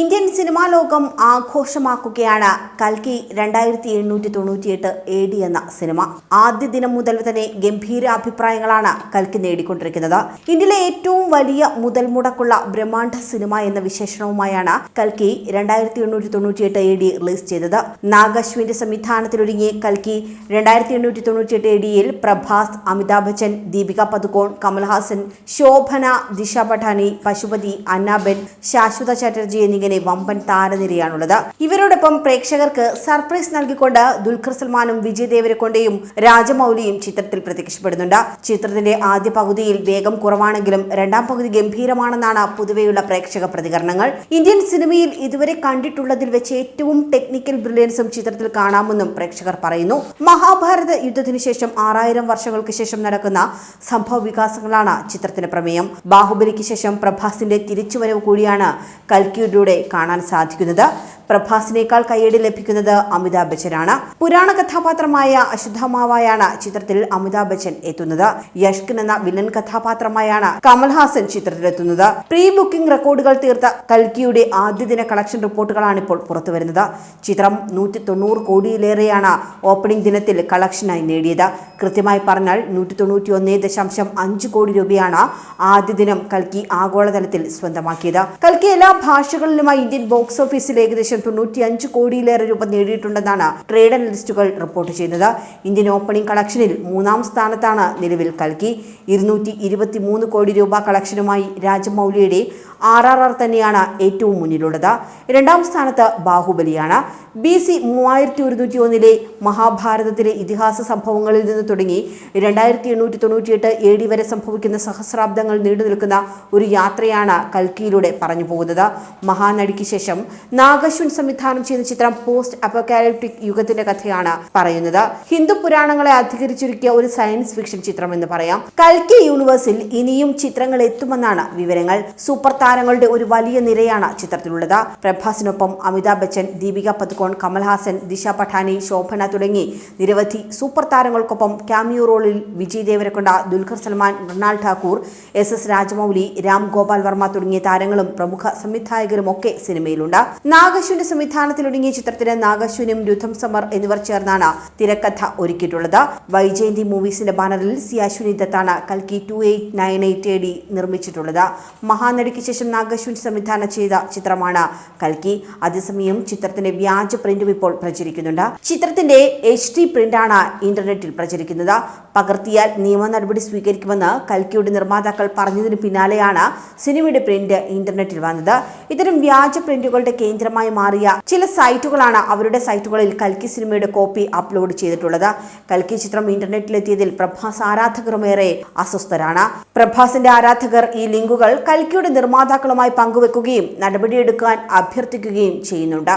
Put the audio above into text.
Indian cinema ലോകം ആഘോഷമാക്കുകയാണ്. കൽക്കി രണ്ടായിരത്തി എണ്ണൂറ്റി തൊണ്ണൂറ്റിയെട്ട് എ ഡി എന്ന സിനിമ. ആദ്യ ദിനം മുതൽ തന്നെ ഗംഭീര അഭിപ്രായങ്ങളാണ് കൽക്കി നേടിക്കൊണ്ടിരിക്കുന്നത്. ഇന്ത്യയിലെ ഏറ്റവും വലിയ മുതൽ മുടക്കുള്ള ബ്രഹ്മാണ്ഡ സിനിമ എന്ന വിശേഷണവുമായാണ് കൽക്കി രണ്ടായിരത്തി എണ്ണൂറ്റി തൊണ്ണൂറ്റിയെട്ട് എ ഡി റിലീസ് ചെയ്തത്. നാഗശ്വിന്റെ സംവിധാനത്തിലൊരുങ്ങിയ കൽക്കി രണ്ടായിരത്തി എണ്ണൂറ്റി തൊണ്ണൂറ്റിയെട്ട് എ ഡിയിൽ പ്രഭാസ് അമിതാഭ് ബച്ചൻ ദീപിക പതുക്കോൺ കമൽഹാസൻ ശോഭന ദിശ പഠാനി പശുപതി അന്നാബെൻ ശാശ്വത ചാറ്റർജി എന്നിങ്ങനെ വമ്പൻ താരനിരയാണുള്ളത്. ഇവരോടൊപ്പം പ്രേക്ഷകർക്ക് സർപ്രൈസ് നൽകിക്കൊണ്ട് ദുൽഖർ സൽമാനും വിജയ് ദേവരക്കൊണ്ടയും രാജമൌലിയും ചിത്രത്തിൽ പ്രത്യക്ഷപ്പെടുന്നുണ്ട്. ചിത്രത്തിന്റെ ആദ്യ പകുതിയിൽ വേഗം കുറവാണെങ്കിലും രണ്ടാം പകുതി ഗംഭീരമാണെന്നാണ് പൊതുവെയുള്ള പ്രേക്ഷക പ്രതികരണങ്ങൾ. ഇന്ത്യൻ സിനിമയിൽ ഇതുവരെ കണ്ടിട്ടുള്ളതിൽ വെച്ച് ഏറ്റവും ടെക്നിക്കൽ ബ്രില്യൻസും ചിത്രത്തിൽ കാണാമെന്നും പ്രേക്ഷകർ പറയുന്നു. മഹാഭാരത യുദ്ധത്തിനു ശേഷം ആറായിരം വർഷങ്ങൾക്ക് ശേഷം നടക്കുന്ന സംഭവ വികാസങ്ങളാണ് ചിത്രത്തിന് പ്രമേയം. ബാഹുബലിക്ക് ശേഷം പ്രഭാസിന്റെ തിരിച്ചുവരവ് കൂടിയാണ് കൽക്കിയിലൂടെ കാണാൻ സാധിക്കുന്നത്. പ്രഭാസിനേക്കാൾ കയ്യടി ലഭിക്കുന്നത് അമിതാഭ് ബച്ചനാണ്. പുരാണ കഥാപാത്രമായ അശുദ്ധമാവായാണ് ചിത്രത്തിൽ അമിതാഭ് ബച്ചൻ എത്തുന്നത്. യഷ്കൻ എന്ന വില്ലൻ കഥാപാത്രമായാണ് കമൽഹാസൻ ചിത്രത്തിലെത്തുന്നത്. പ്രീ ബുക്കിംഗ് റെക്കോർഡുകൾ തീർത്ത കൽക്കിയുടെ ആദ്യ ദിന കളക്ഷൻ റിപ്പോർട്ടുകളാണ് ഇപ്പോൾ പുറത്തുവരുന്നത്. ചിത്രം നൂറ്റി തൊണ്ണൂറ് കോടിയിലേറെയാണ് ഓപ്പണിംഗ് ദിനത്തിൽ കളക്ഷനായി നേടിയത്. കൃത്യമായി പറഞ്ഞാൽ നൂറ്റി തൊണ്ണൂറ്റി ഒന്ന് ദശാംശം അഞ്ച് കോടി രൂപയാണ് ആദ്യ ദിനം കൽക്കി ആഗോളതലത്തിൽ സ്വന്തമാക്കിയത്. കൽക്കി എല്ലാ ഭാഷകളിലുമായി ഇന്ത്യൻ ബോക്സ് ഓഫീസിൽ ഏകദേശം തൊണ്ണൂറ്റി അഞ്ച് കോടിയിലേറെ രൂപ നേടിയിട്ടുണ്ടെന്നാണ് ട്രേഡ് അനലിസ്റ്റുകൾ റിപ്പോർട്ട് ചെയ്യുന്നത്. ഇന്ത്യൻ ഓപ്പണിംഗ് കളക്ഷനിൽ മൂന്നാം സ്ഥാനത്താണ് നിലവിൽ കൽക്കി. ഇരുന്നൂറ്റി ഇരുപത്തി മൂന്ന് കോടി രൂപ കളക്ഷനുമായി രാജമൗലിയുടെ ആർ ആർ ആർ തന്നെയാണ് ഏറ്റവും മുന്നിലുള്ളത്. രണ്ടാം സ്ഥാനത്ത് ബാഹുബലിയാണ്. ബി സി മൂവായിരത്തി ഒരുന്നൂറ്റി ഒന്നിലെ മഹാഭാരതത്തിലെ ഇതിഹാസ സംഭവങ്ങളിൽ നിന്ന് തുടങ്ങി രണ്ടായിരത്തി എണ്ണൂറ്റി തൊണ്ണൂറ്റിയെട്ട് എ ഡി വരെ സംഭവിക്കുന്ന സഹസ്രാബ്ദങ്ങൾ നീണ്ടു നിൽക്കുന്ന ഒരു യാത്രയാണ് കൽക്കിയിലൂടെ പറഞ്ഞു പോകുന്നത്. മഹാനടിക്ക് ശേഷം നാഗശ്വൻ സംവിധാനം ചെയ്ത ചിത്രം പോസ്റ്റ് അപ്പോക്കാലിപ്റ്റിക് യുഗത്തിന്റെ കഥയാണ് പറയുന്നത്. ഹിന്ദു പുരാണങ്ങളെ അധികരിച്ചൊരുക്കിയ ഒരു സയൻസ് ഫിക്ഷൻ ചിത്രം എന്ന് പറയാം. കൽക്കി യൂണിവേഴ്സിൽ ഇനിയും ചിത്രങ്ങൾ എത്തുമെന്നാണ് വിവരങ്ങൾ. സൂപ്പർ താരങ്ങളുടെ ഒരു വലിയ നിരയാണ് ചിത്രത്തിലുള്ളത്. പ്രഭാസിനൊപ്പം അമിതാഭ് ബച്ചൻ ദീപിക പതുക്കോൺ കമൽഹാസൻ ദിശ പഠാനി ശോഭന തുടങ്ങി നിരവധി സൂപ്പർ താരങ്ങൾക്കൊപ്പം ക്യാമിയോ റോളിൽ വിജയ് ദേവരക്കൊണ്ട ദുൽഖർ സൽമാൻ മൃണാൾ ഠാക്കൂർ എസ് എസ് രാജമൌലി രാം ഗോപാൽ വർമ്മ തുടങ്ങിയ താരങ്ങളും പ്രമുഖ സംവിധായകരും ഒക്കെ സിനിമയിലുണ്ട്. നാഗശ്വിന്റെ സംവിധാനത്തിലൊടുങ്ങിയ ചിത്രത്തിന് നാഗശ്വിനും രുദ്ധം സമർ എന്നിവർ ചേർന്നാണ് തിരക്കഥ ഒരുക്കിയിട്ടുള്ളത്. വൈജയന്തി മൂവീസിന്റെ ബാനറിൽ സി അശ്വിനി ദത്താണ് കൽക്കി two eight nine eight A D നിർമ്മിച്ചിട്ടുള്ളത്. മഹാനടിക്ക് ശേഷം നാഗശ്വിൻ സംവിധാനം ചെയ്ത ചിത്രമാണ് കൽക്കി. അതേസമയം ചിത്രത്തിന്റെ വ്യാജ പ്രിന്റും ഇപ്പോൾ പ്രചരിക്കുന്നുണ്ട്. ചിത്രത്തിന്റെ എച്ച് ഡി പ്രിന്റാണ് ഇന്റർനെറ്റിൽ പ്രചരിക്കുന്നത്. പകർത്തിയാൽ നിയമ നടപടി സ്വീകരിക്കുമെന്ന് കൽക്കിയുടെ നിർമ്മാതാക്കൾ പറഞ്ഞതിന് പിന്നാലെയാണ് സിനിമയുടെ പ്രിന്റ് ഇന്റർനെറ്റിൽ വന്നത്. ഇത്തരം വ്യാജ പ്രിന്റുകളുടെ കേന്ദ്രമായി മാറിയ ചില സൈറ്റുകളാണ് അവരുടെ സൈറ്റുകളിൽ കൽക്കി സിനിമയുടെ കോപ്പി അപ്ലോഡ് ചെയ്തിട്ടുള്ളത്. കൽക്കി ചിത്രം ഇന്റർനെറ്റിലെത്തിയതിൽ പ്രഭാസ് ആരാധകരുമേറെ അസ്വസ്ഥരാണ്. പ്രഭാസിന്റെ ആരാധകർ ഈ ലിങ്കുകൾ കൽക്കിയുടെ നിർമ്മാതാക്കളുമായി പങ്കുവെക്കുകയും നടപടിയെടുക്കാൻ അഭ്യർത്ഥിക്കുകയും ചെയ്യുന്നുണ്ട്.